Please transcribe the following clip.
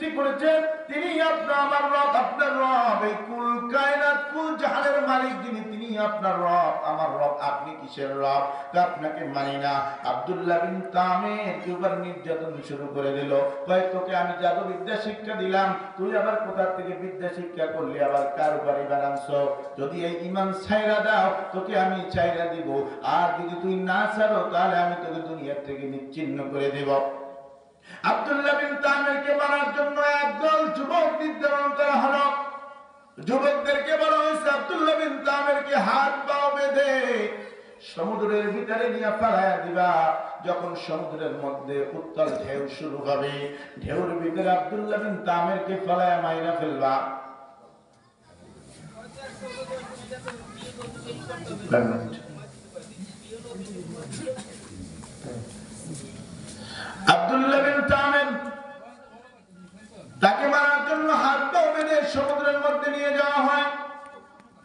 সৃষ্টি করেছেন, তিনি আপনার আমার রব, আপনার রব। এই কুল কায়নাত, কুল জাহানের মালিক যিনি, তিনি আপনার রব, আমার রব। আপনি কিসের রব? আপনাকে মানি না। আব্দুল্লাহ বিন তামের এবার নির্যাতন শুরু করে দিল। কয়, তোকে আমি জাদু বিদ্যা শিক্ষা দিলাম। তুই আবার কোথা থেকে বিদ্যা শিক্ষা করলি? আবার কার উপরে বানানছ? যদি এই ইমান ছাইরা দাও, তোকে আমি ছাইরা দিব। আর যদি তুই না ছাড়ো, তাহলে আমি তোকে দুনিয়ার থেকে নিচ্ছিন্ন করে দেব। আব্দুল্লাহ যুবকদেরকে বলা হয়েছে আব্দুল্লাহ বিন তামেরকে হাত পাও বেঁধে সমুদ্রের ভিতরে নিয়ে ফেলাইয়া দিবা। যখন সমুদ্রের মধ্যে উত্তাল ঢেউ শুরু হবে, ঢেউর ভিতরে আব্দুল্লাহ বিন তামেরকে ফেলাইয়া মাইরা ফেলবা। Thank বিন